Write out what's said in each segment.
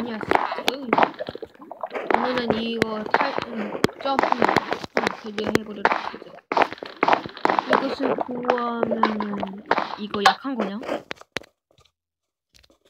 아니야. 으이. 오늘은 이거 탈, 음, 점프, 음, 해보도록 하죠. 이것을 보호하면은, 이거 약한 거냐?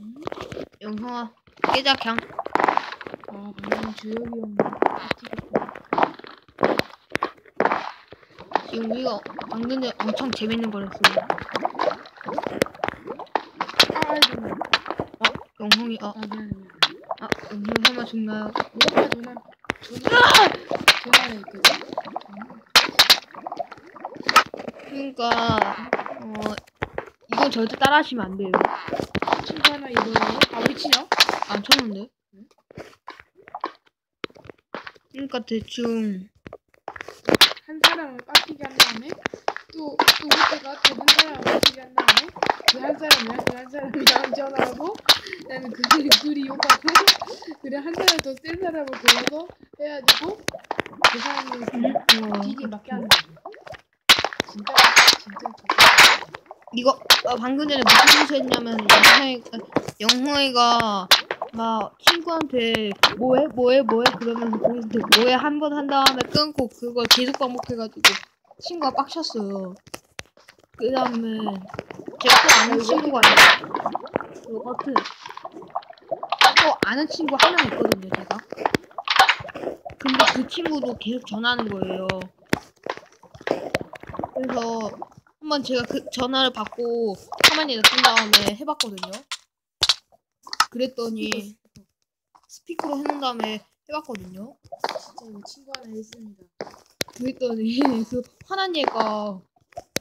음? 영성아, 깨자, 그냥. 아 방금 주혁이 형 지금 우리가 방금 전에 엄청 재밌는 걸 했어요. 아이고 어, 영성이, 어, 아 아, 오빠 전화 전화 전화를 했거든 그러니까, 어, 이건 절대 따라하시면 안 돼요. 친구 하나 이거예요? 아 친형? 안 쳤는데? 그러니까 대충 한 사람을 빡치게 한 다음에 또또 그때가 또한 사람을 빡치게 한 다음에 그한 사람이랑 그한 사람이랑 전화하고? 그다음에 그 둘이 둘이 욕하고 그래 한 사람 더 센 사람을 골라서 해가지고 그 사람이 어, 뒤에 맞게 하는 거지 진짜 진짜. 이거 어, 방금 전에 무슨 짓을 했냐면 영호이 영호이 가 막 친구한테 뭐해 뭐해 뭐해? 그러면서 거기서 뭐해? 한 번 한 다음에 끊고 그걸 계속 반복해가지고 친구가 빡쳤어요. 그 다음에 제가 또 아는 친구가 있어요. 이거 버튼 또 아는 친구 한 명 있거든요 제가. 근데 그 친구도 계속 전화하는 거예요. 그래서 한번 제가 그 전화를 받고 가만히 놔둔 다음에 해봤거든요. 그랬더니 스피커로 해놓은 다음에 해봤거든요. 이거 친구 하나 있습니다. 그랬더니 그 화난 얘가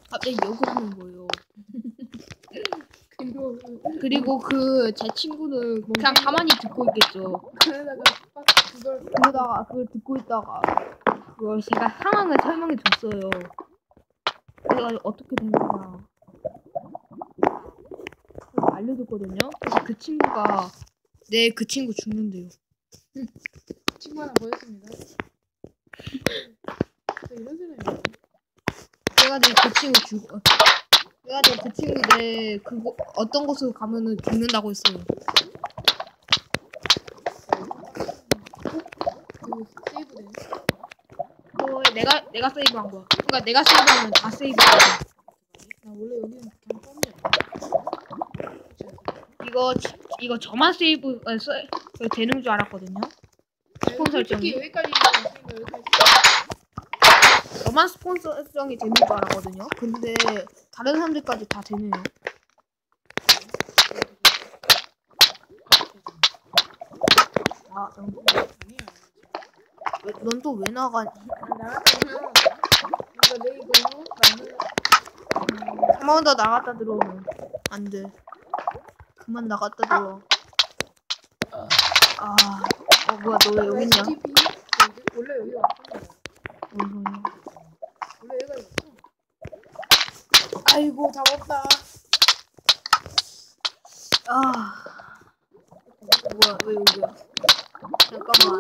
갑자기 욕을 하는 거예요. 그리고 그리고 그 제 친구는 그냥 가만히 듣고 있겠죠. 그러다가 빡 그걸 그러다가 그걸 듣고 있다가 그걸 제가 상황을 설명해 줬어요. 그래가지고 어떻게 된 거야. 그래서 알려줬거든요. 그래서 그 친구가 내 그 친구 죽는데요. 친구 하나 보였습니다. 저 이런 사람이에요. 그래가지고 그 친구 죽. 어, 그래가지고 그 친구 내 그거 어떤 곳으로 가면은 죽는다고 했어요. 그 세이브된. 그 내가 내가 세이브한 거야. 그러니까 내가 세이브하면 다 세이브야. 나 원래 여기는 그냥 뻔이야. 이거 지- 이거 저만 세이브 어, 세- 그 되는 줄 알았거든요. 스폰. 솔직히 여기까지 여기까지. 저만 스폰서성이 되는 줄 알았거든요. 근데 다른 사람들까지 다 되네요. 아. 넌 또 왜 나가니? 나갔으면 이거 레이블로 나는 한번 더 나갔다 들어오면 안 돼. 그만 나갔다 들어와. 아, 어 뭐야 너 왜 여기 있냐? STP 여기 원래 여기 왔던 거야. 뭔 소리야? 원래 여기가 있어. 아이고 잡았다. 아, 뭐야 왜 여기야? 잠깐만.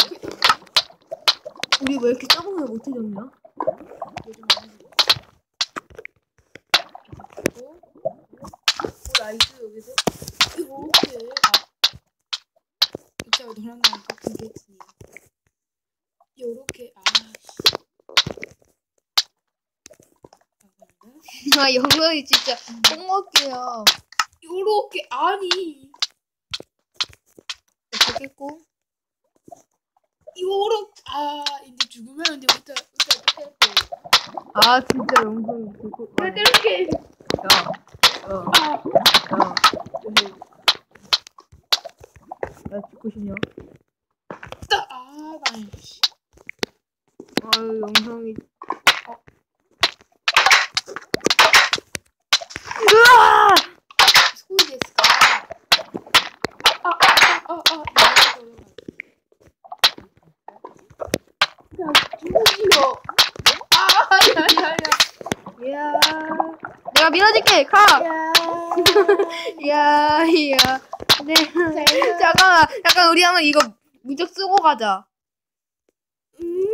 우리 왜 이렇게 적응을 못 해줬냐? 요즘 안 하지. 그리고 오 나이스 여기서 이렇게 아 이자가 너랑 나랑 같은 게임이야. 요렇게 아 감사합니다. 아 영광이 진짜 똥먹게요. 요렇게 아니 어떻겠고? 요렇게 아 이제 죽으면 이제 부터 부터 때릴게. 아 진짜 영광이 듣고. 나 때릴게. 야, 야, 아 야. 야 죽고 싶냐? 따- 아 나이. 아유 영상이. 내가 밀어줄게. 가. 이야 이야. 네. 잠깐만. 잠깐 우리 한번 이거 무적 쓰고 가자. 음?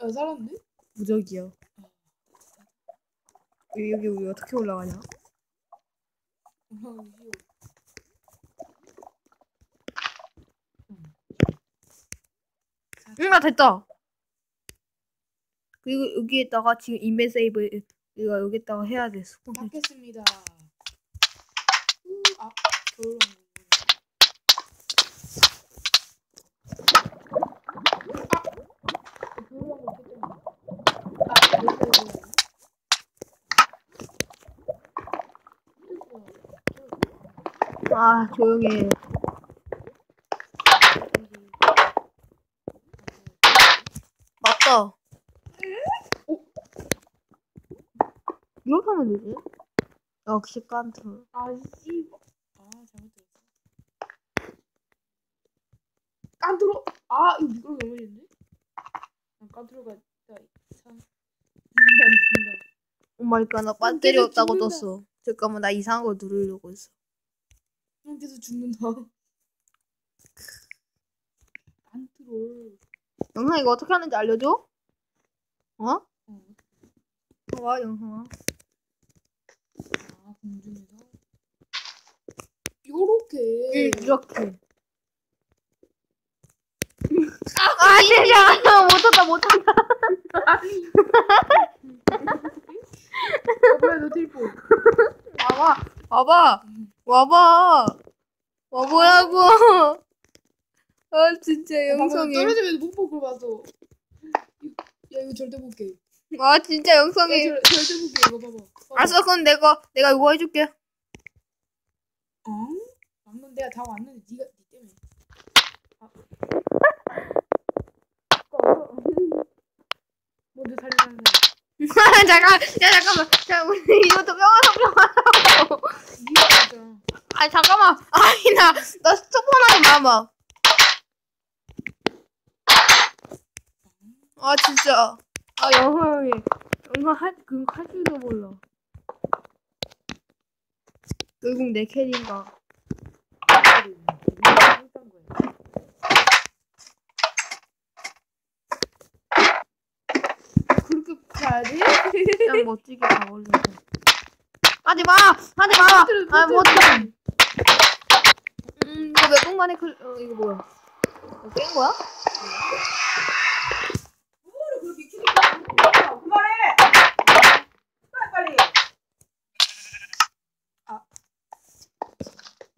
어, 살았네? 무적이요. 여기, 여기 우리 어떻게 올라가냐? 음. 응, 나 됐다. 그리고 여기에다가 지금 인벤 세이브 이거 여기다가 해야 돼. 스폰. 받겠습니다. 우, 아, 겨울 왕국. 아, 겨울 왕국 했잖아. 아, 몇 살이야? 아, 조용히 해. 맞다. 이렇게 하면 되지? 역시 깐트. 아, 씨. 아, 잘못했어. 깐트로. 아, 이거 미끄러 넘어졌네. 아, 깐트로가 있다. 이상. 오마이갓, 나 배터리 없다고 죽는다. 떴어. 잠깐만, 나 이상한 거 누르려고 했어. 형 계속 죽는다. 깐트로. 영상 이거 어떻게 하는지 알려줘? 어? 어, 와, 영상아. 아, 공중에서. 요렇게. 응, 이렇게. 아, 진짜! 너 딜포. 와봐, 와봐, 와봐. 와보라고. 아, 진짜 방금 영상이. 떨어지면서 못 보고 봤어. 야, 이거 절대 볼게. 아, 진짜. 절, 절대 볼게. 이거 봐봐. 알았어, 그럼 내가, 내가 이거 해줄게. 어? 방금 내가 다 왔는데 네가 니 때문에. 아. 꺼. 먼저 사람. 잠깐, 야, 잠깐만. 자, 우리 이것도. 네가 했잖아. 아, 잠깐만. 아니, 나, 나 스토폰하지 마봐. 아, 진짜. 아, 영상이. 영상 할, 그거 할 줄도 몰라. 결국 내 거야. 그렇게 가야지? 그냥 멋지게 가버리고. 하지 마! 하지 마! 아, 못 해. 음, 이거 몇 분만에 클, 어, 이거 뭐야? 이거 깬 거야? 그만해! 빨리 빨리!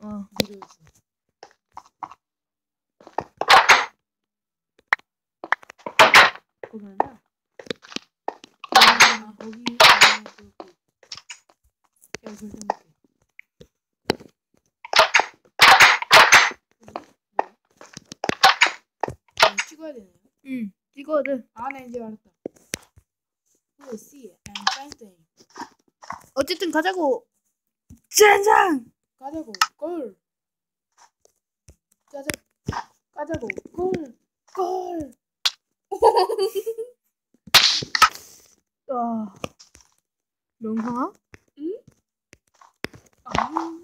어. 밀어줬어. 거기 아니야? 아, 거기. 아, 못해. 뭐야? 아, 찍어야 되나요? 응, 찍어야 돼. 아, 나 이제 알았다. C and something? 어쨌든 가자고. 짠장! 까자고, 걸. 짜자, 까자고, 걸, 걸. 아. 명상아? 아.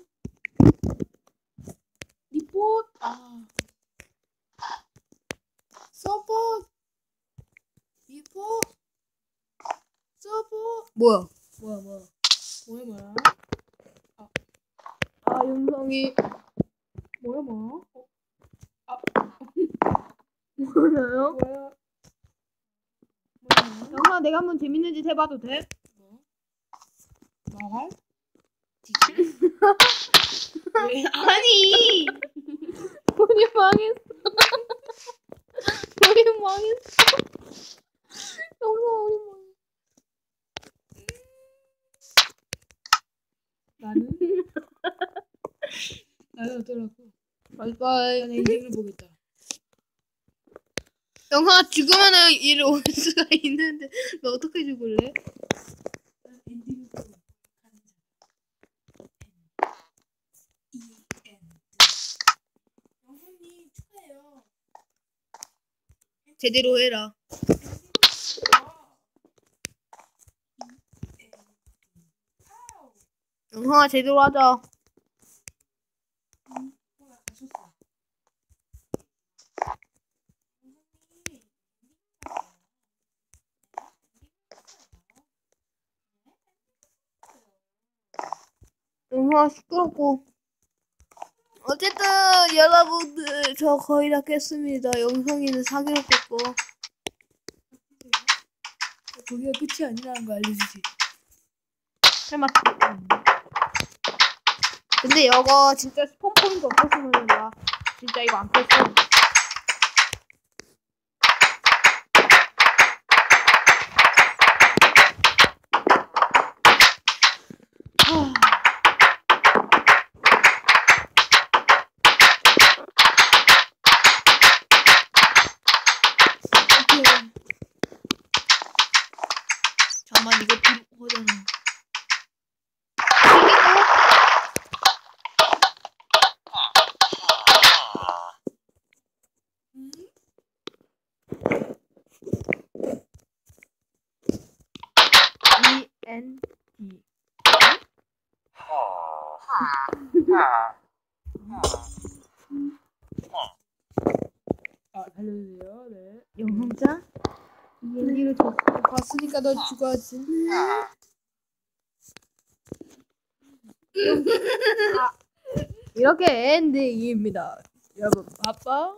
리포트, 아. 서포트. 리포트. 서포트. 뭐야. 뭐야, 뭐야. 아, 영상이. 뭐야, 뭐야. 어, 뭐나요? 뭐야. 뭐야. 영상아, 내가 한번 재밌는 짓 해봐도 돼? 뭐? 나갈? 디지? 왜? 아니! 우리 망했어. 우리 망했어. 영상 우리 망했어. 나는? 바이바이. 나는 엔딩을 보겠다. 영상아, 죽으면은 이리 올 수가 있는데, 너 어떻게 죽을래? 제대로 해라. 영상아, 제대로 하자. 영상아, 시끄럽고. 어쨌든 여러분들 저 거의 다 깼습니다. 영성이는 사기로 깼고. 거기가 끝이 아니라는 거 알려주지. 설마. 근데 이거 진짜 스폰 포인트 없었으면 나 진짜 이거 안 깼어. 잠깐만 이거 비. E N D. 아 살려주세요. 네. 영성자? D를 줬어. 봤으니까 너 죽어야지. 이렇게 엔딩입니다. 여러분 바빠.